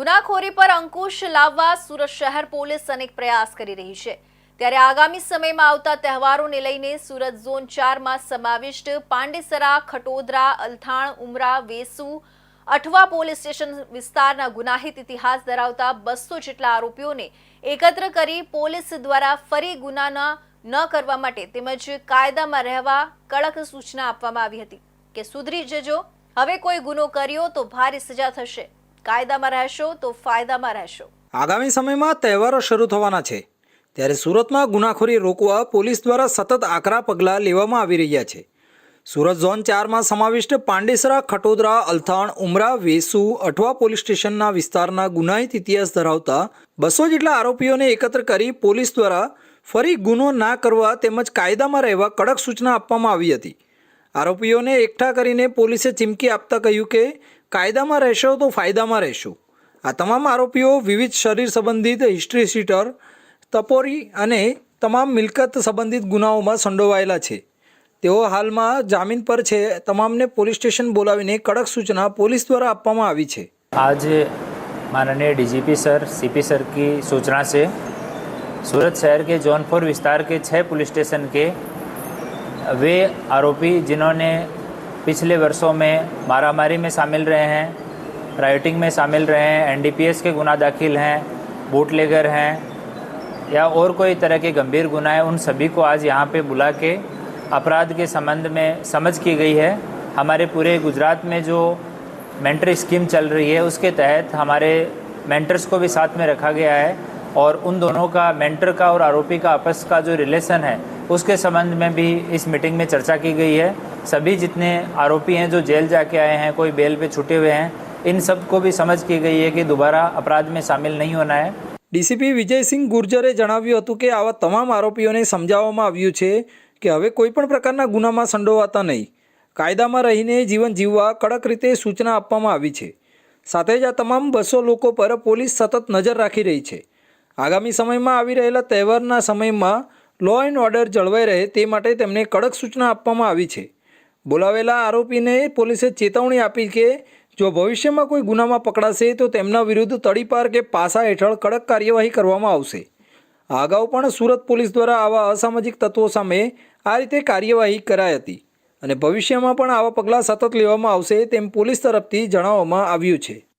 ગુનાખોરી પર અંકુશ લાવવા સુરત શહેર પોલીસ અનેક પ્રયાસ કરી રહી છે. ત્યારે આગામી સમયમાં આવતા તહેવારોને લઈને સુરત ઝોન ચારમાં સમાવિષ્ટ પાંડેસરા, ખટોદરા, અલથાણ, ઉમરા, વેસુ, અઠવા પોલીસ સ્ટેશન વિસ્તારના ગુનાહિત ઇતિહાસ ધરાવતા બસો જેટલા આરોપીઓને એકત્ર કરી પોલીસ દ્વારા ફરી ગુનાના ન કરવા માટે તેમજ કાયદામાં રહેવા કડક સૂચના આપવામાં આવી હતી. કે સુધરી જજો. હવે કોઈ ગુનો કર્યો તો ભારે સજા થશે. કાયદામાં રહેશો તો ફાયદામાં રહેશો. આગામી સમયમાં તહેવારો શરૂ થવાના છે. ત્યારે સુરતમાં ગુનાખોરી રોકવા પોલીસ દ્વારા સતત આકરા પગલાં લેવામાં આવી રહ્યા છે. સુરત ઝોન ચારમાં સમાવિષ્ટ પાંડેસરા, ખટોદરા, અલથાણ, ઉમરા, વેસુ અઠવા પોલીસ સ્ટેશનના વિસ્તારના ગુનાહિત ઇતિહાસ ધરાવતા બસો જેટલા આરોપીઓને એકત્ર કરી પોલીસ દ્વારા ફરી ગુનો ના કરવા તેમજ કાયદામાં રહેવા કડક સૂચના આપવામાં આવી હતી. આરોપીઓને એકઠા કરીને પોલીસે ચીમકી આપતા કહ્યું કે કાયદામાં રહેશો તો ફાયદામાં રહેશો આ તમામ આરોપીઓ વિવિધ શરીર સંબંધિત હિસ્ટ્રી શીટર તપોરી અને તમામ મિલકત સંબંધિત ગુનાઓમાં સંડોવાયેલા છે તેઓ હાલમાં જામીન પર છે તમામને પોલીસ સ્ટેશન બોલાવીને કડક સૂચના પોલીસ દ્વારા આપવામાં આવી છે आज माननीय डीजीपी सर सीपी सर की सूचना से सूरत शहर के जौनपुर विस्तार के छः पुलिस स्टेशन के वे आरोपी जिन्होंने पिछले वर्षों में मारामारी में शामिल रहे हैं राइटिंग में शामिल रहे हैं एनडीपीएस के गुना दाखिल हैं बूटलेगर हैं, या और कोई तरह के गंभीर गुना है उन सभी को आज यहाँ पे बुला के अपराध के संबंध में समझ की गई है। हमारे पूरे गुजरात में जो मेंटर स्कीम चल रही है, उसके तहत हमारे मेंटर्स को भी साथ में रखा गया है और उन दोनों का मेंटर का और आरोपी का आपस का जो रिलेशन है, उसके संबंध में भी इस मीटिंग में चर्चा की गई है। सभी जितने आरोपी हैं जो जेल जाके आए हैं कोई बेल पे छूटे हुए हैं इन सब को भी समझ की गई है कि दोबारा अपराध में शामिल नहीं होना है ડીસીપી વિજયસિંહ ગુર્જરે જણાવ્યું હતું કે આવા તમામ આરોપીઓને સમજાવવામાં આવ્યું છે કે હવે કોઈ પણ પ્રકારના ગુનામાં સંડોવાતા નહીં કાયદામાં રહીને જીવન જીવવા કડક રીતે સૂચના આપવામાં આવી છે સાથે જ આ તમામ બસો લોકો પર પોલીસ સતત નજર રાખી રહી છે આગામી સમયમાં આવી રહેલા તહેવારના સમયમાં લો એન્ડ ઓર્ડર જળવાઈ રહે તે માટે તેમને કડક સૂચના આપવામાં આવી છે બોલાવેલા આરોપીને પોલીસે ચેતવણી આપી કે જો ભવિષ્યમાં કોઈ ગુનામાં પકડાશે તો તેમના વિરુદ્ધ તડીપાર કે પાસા હેઠળ કડક કાર્યવાહી કરવામાં આવશે. આ અગાઉ પણ સુરત પોલીસ દ્વારા આવા અસામાજિક તત્વો સામે આ રીતે કાર્યવાહી કરાઈ હતી અને ભવિષ્યમાં પણ આવા પગલાં સતત લેવામાં આવશે તેમ પોલીસ તરફથી જણાવવામાં આવ્યું છે.